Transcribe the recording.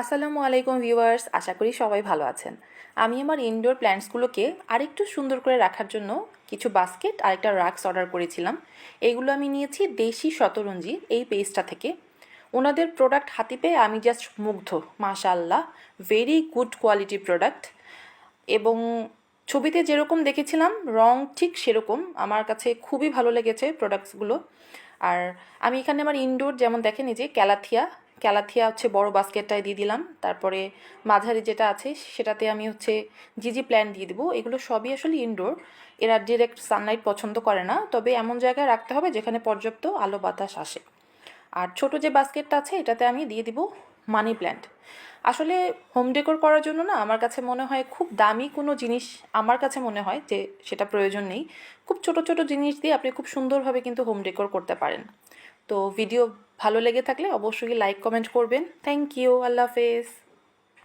আসসালামু আলাইকুম ভিউয়ার্স, আশা করি সবাই ভালো আছেন। আমি আমার ইনডোর প্ল্যান্টসগুলোকে আরেকটু সুন্দর করে রাখার জন্য কিছু বাস্কেট আর একটা রাক্স অর্ডার করেছিলাম। এইগুলো আমি নিয়েছি দেশি শতরঞ্জি এই পেজটা থেকে। ওনাদের প্রোডাক্ট হাতে পেয়ে আমি জাস্ট মুগ্ধ, মাশাআল্লাহ ভেরি গুড কোয়ালিটি প্রোডাক্ট এবং ছবিতে যেরকম দেখেছিলাম, রং ঠিক সেরকম। আমার কাছে খুবই ভালো লেগেছে প্রোডাক্টসগুলো আর আমি এখানে আমার ইনডোর যেমন দেখেন এই যে ক্যালাথিয়া ক্যালাথিয়া হচ্ছে বড় বাস্কেটটায় দিয়ে দিলাম। তারপরে মাঝারি যেটা আছে সেটাতে আমি হচ্ছে জিজি প্ল্যান দিয়ে দেবো। এগুলো সবই আসলে ইনডোর এরা ডিরেক্ট সানলাইট পছন্দ করে না। তবে এমন জায়গায় রাখতে হবে যেখানে পর্যাপ্ত আলো বাতাস আসে। আর ছোট যে বাস্কেটটা আছে, এটাতে আমি দিয়ে দিব মানি প্ল্যান্ট আসলে হোম ডেকোর করার জন্য না আমার কাছে মনে হয় খুব দামি কোনো জিনিস আমার কাছে মনে হয় যে সেটা প্রয়োজন নেই। খুব ছোট ছোট জিনিস দিয়ে আপনি খুব সুন্দরভাবে কিন্তু হোম ডেকোর করতে পারেন। তো ভিডিও ভালো লেগে থাকলে অবশ্যই লাইক কমেন্ট করবেন। থ্যাংক ইউ আল্লাহ হাফেজ।